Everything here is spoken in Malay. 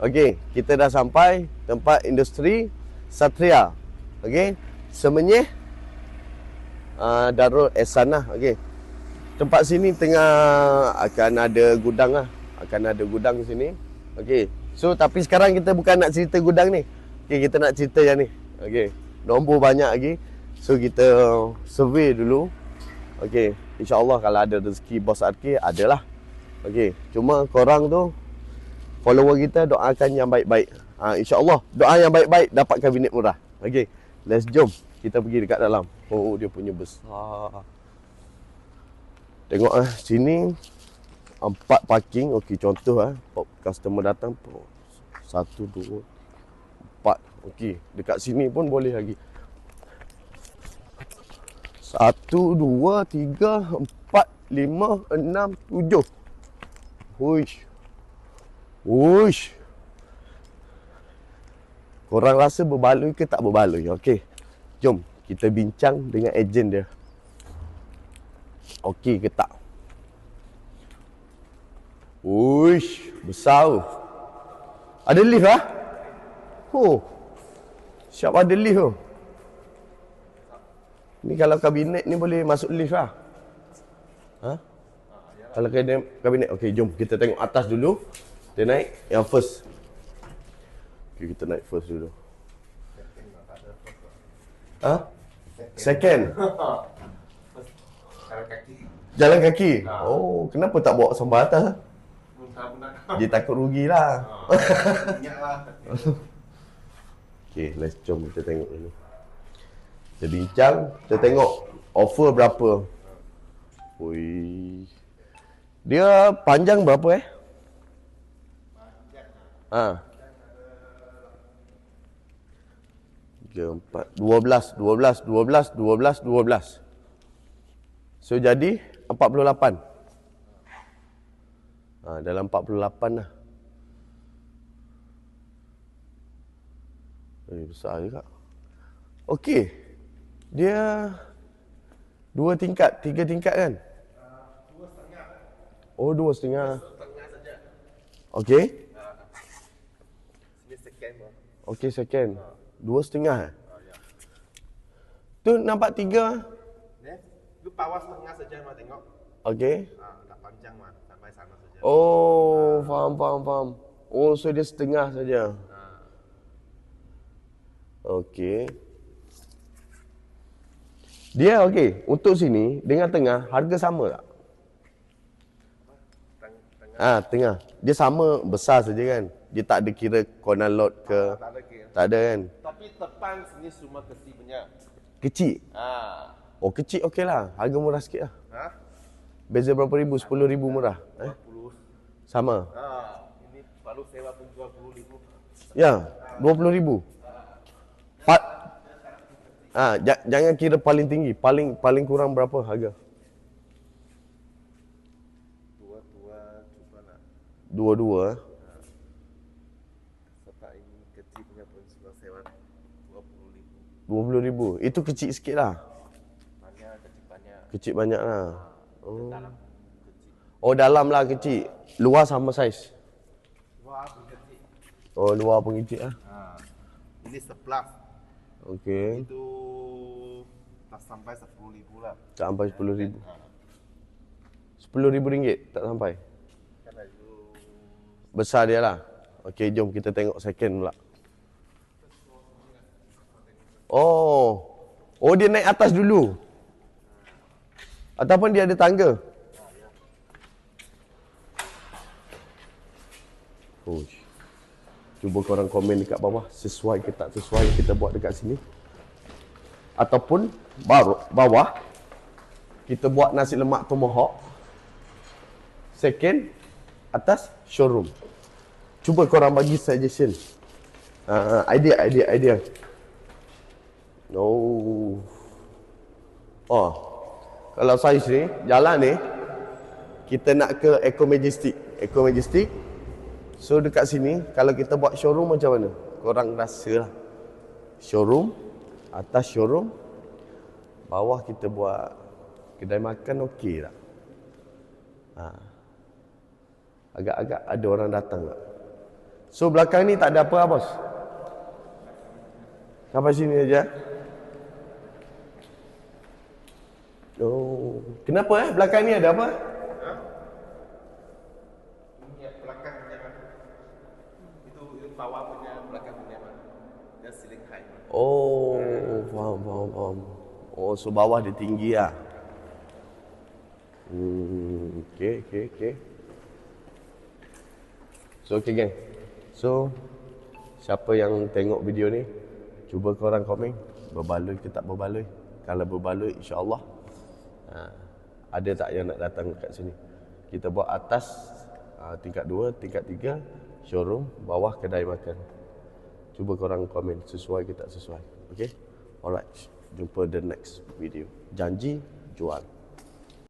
Okey, kita dah sampai tempat industri Satria. Okey, Semenyih uh, Darul Ehsan lah. Okey. Tempat sini tengah akan ada gudang lah. Akan ada gudang sini. Okey. So tapi sekarang kita bukan nak cerita gudang ni. Okey, kita nak cerita yang ni. Okey. Nombor banyak lagi. So kita survey dulu. Okey. InsyaAllah kalau ada rezeki bos Arki, adalah. Okey. Cuma korang tu follower kita doakan yang baik-baik. Ha, InsyaAllah doa yang baik-baik dapat kabinet murah. Okey. Let's jom. Kita pergi dekat dalam. Oh, dia punya besar. Tengok ah sini empat parking. Okey, contoh ah customer datang satu dua empat. Okey, dekat sini pun boleh lagi. Satu, dua, tiga, empat, lima, enam, tujuh. Huish. Huish. Korang rasa berbaloi ke tak berbaloi? Okey. Jom kita bincang dengan ejen dia. Okey ke tak? Uish, besar. Ada lift ah? Oh. Siap ada lift tu. Ni kalau kabinet ni boleh masuk lift lah. Ha? Kalau kabinet, kabinet. Okey, jom kita tengok atas dulu. Kita naik yang first. Okey, kita naik first dulu. Ha? Second. Jalan kaki. Oh, kenapa tak bawa sambar atas? Dia takut. Minyak lah. Okay, let's jom kita tengok dulu. Kita bincang, kita tengok offer berapa. Ui. Dia panjang berapa eh? Ha. 3, 4, 12, 12, 12, 12, 12. So jadi 48. Ha, dalam 48 lah. Eh, besar juga. Okey. Dia dua tingkat, tiga tingkat kan? Oh, dua setengah. Tengah saja. Okey. Second. Okey, second. Dua setengah. eh? Tu nampak tiga. Ni, lu bawah setengah saja mah tengok. Okey. Ah, dah panjang mah sampai sana saja. Oh, faham, faham, faham. Oh, so dia setengah saja. Ah, Okey. Dia okey. Untuk sini dengan tengah harga sama tak? teng tengah Ah, tengah. Dia sama besar saja kan. Dia tak ada kira corner lot ke. tak ada kira. Tak ada kan. Tapi depan sini semua kecil punya. Kecil. Ah. Oh, kecil okey lah. Harga murah sikit lah. Ha? Beza berapa ribu? Sepuluh ribu murah. Eh? 20. Sama. Ah, ini baru sewa pun 20 ribu. Ya, dua puluh ribu. Pat. Ah, ja- jangan kira paling tinggi. Paling paling kurang berapa harga? Dua-dua cuba nak. Dua-dua. eh? Serta ini kecil punya pun sudah sewa 20 ribu. Dua puluh ribu. Itu kecil sikit lah. Banyak, kecil banyak. Kecil banyak lah. Oh. Dalam kecil. oh, dalam lah kecil. Luar sama saiz. Wah, pun kecil. Oh, luar pun kecil lah. Ah. Ini sebelah. Okey. Itu tak sampai 10 ribu lah. Tak sampai sepuluh ribu. Ah. Sepuluh ribu ringgit tak sampai. Besar dia lah. Okey, jom kita tengok second pula. Oh. Oh, dia naik atas dulu. Ataupun dia ada tangga. Oh. Cuba korang komen dekat bawah sesuai ke tak sesuai kita buat dekat sini. Ataupun baru bawah kita buat nasi lemak tomahawk. Second atas showroom. Cuba korang bagi suggestion. Uh, idea, idea, idea. Oh. Oh. Kalau saiz ni, jalan ni, kita nak ke Eco Majestic. Eco Majestic. So dekat sini, kalau kita buat showroom macam mana? Korang rasa lah. Showroom, atas showroom, bawah kita buat kedai makan okey tak? Ha. Agak-agak ada orang datang tak? So belakang ni tak ada apa bos? Sampai sini aja. Oh, kenapa eh belakang ni ada apa? Ini belakang punya. Itu itu bawah punya belakang punya. Dia ceiling height. Oh, faham, faham, faham. Oh, so bawah dia tinggi lah. Hmm, okay, okay, okay. So, okay gang. So, siapa yang tengok video ni, cuba korang komen berbaloi ke tak berbaloi. Kalau berbaloi, insyaAllah. Ha, ada tak yang nak datang kat sini? Kita buat atas ha, tingkat 2, tingkat 3, showroom, bawah kedai makan. Cuba korang komen sesuai ke tak sesuai. Okay? Alright. Jumpa the next video. Janji jual.